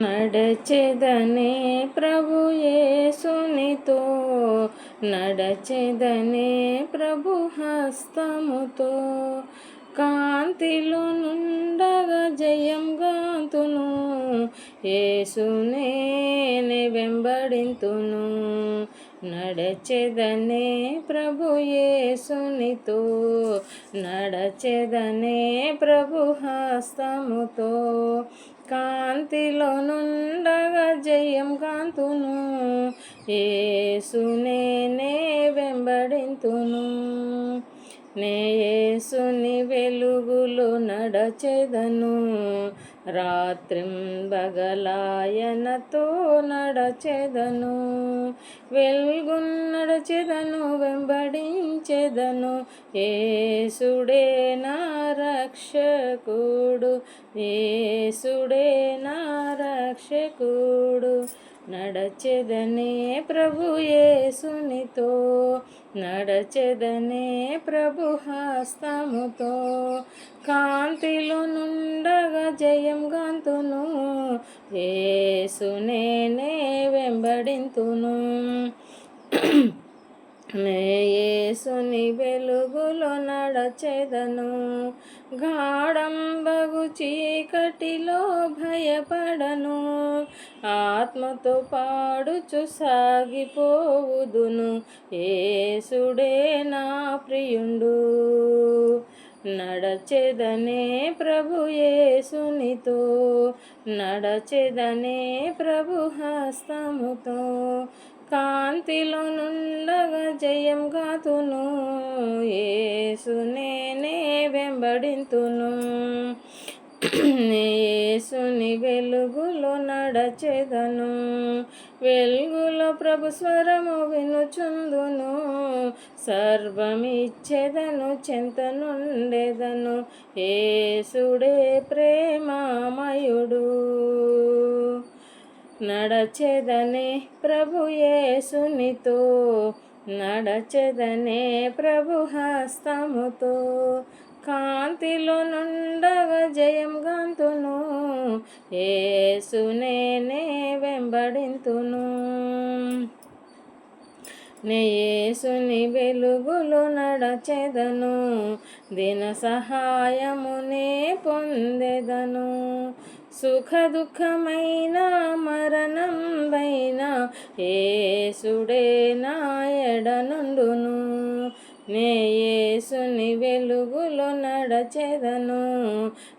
నడచెదనే ప్రభు యేసునితో నడచెదనే ప్రభు హస్తముతో కాంతిలో నుండగా జయం గాంతును యేసునే వెంబడింతును. నడచెదనే ప్రభు యేసునితో నడచెదనే ప్రభు హస్తముతో కాంతిలో నుండగా జయం కాంతును. ఏసునే వెంబడింతును. నేసుని వెలుగులో నడచెదను. బగలాయనతో నడచెదను వెలుగు నడచెదను వెంబడించెదను. ఏసుడే నా రక్షకుడు ఏసుడే నా రక్షకుడు. నడచెదనే ప్రభు యేసునితో నడచెదనే ప్రభు హస్తముతో. కాంతిలో నుండి జయం గాంతును ఏసునేనే వెంబడింతును. యేసుని వెలుగులో నడచెదను. గాఢంబగు చీకటిలో భయపడను. ఆత్మతో పాడుచు సాగిపోవుదును. ఏసుడే నా ప్రియుండు. నడచెదనే ప్రభు యేసునితో నడచెదనే ప్రభు హస్తముతో. కాంతిలో నుండగా జయం గాతును ఏసునే వెంబడింతును. నడచెదను. వెలుగులో ప్రభు స్వరము వినుచుందును. సర్వమిచ్చెదను చెంత నుండెదను ఏసుడే ప్రేమామయుడు. నడచెదనే ప్రభు యేసునితో. నడచెదనే ప్రభు హస్తముతో. కాంతిలో నుండ ఏసునే వెంబడింతును. నేసుని వెలుగులు నడచెదను. దిన సహాయమునే పొందెదను. సుఖ దుఃఖమైన మరణం వైన ఏసుడే నాయడనుండును నే యేసుని వెలుగులో నడచెదను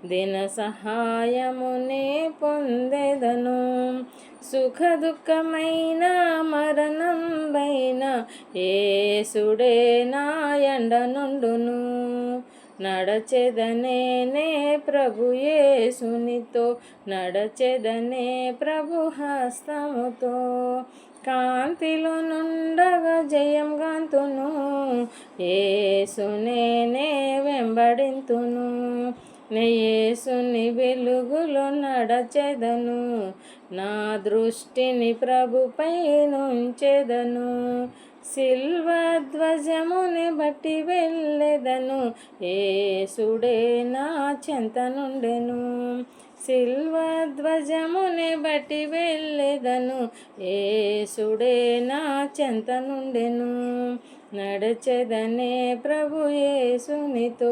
దిన సహాయమునే పొందెదను. సుఖ దుఃఖమైన మరణం వైన ఏసుడే నాయండ నుండును. నడచెదనే నే నడచెదనే ప్రభు హస్తముతో. కాంతిలో నుండగా జయం గాంతును. ఏసునే వెంబడింతును. నేసుని వెలుగులో నడచెదను. నా దృష్టిని ప్రభుపై నుంచెదను సిల్వధ్వజముని బట్టి వెళ్ళెదను. ఏసుడే నా చెంత నుండెను. సిల్వధ్వజముని బట్టి వెళ్ళెదను. ఏసుడే నా చెంత నుండెను. నడచెదనే ప్రభు యేసునితో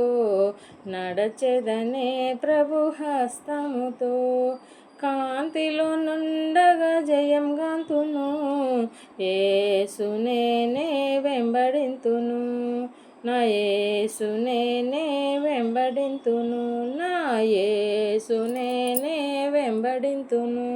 నడచెదనే ప్రభు హస్తముతో. కాంతిలో నుండగా జయం గాంతును. ఏసునేనే వెంబడింతును. నా ఏసునేనే వెంబడింతును నా ఏసునేనే వెంబడింతును.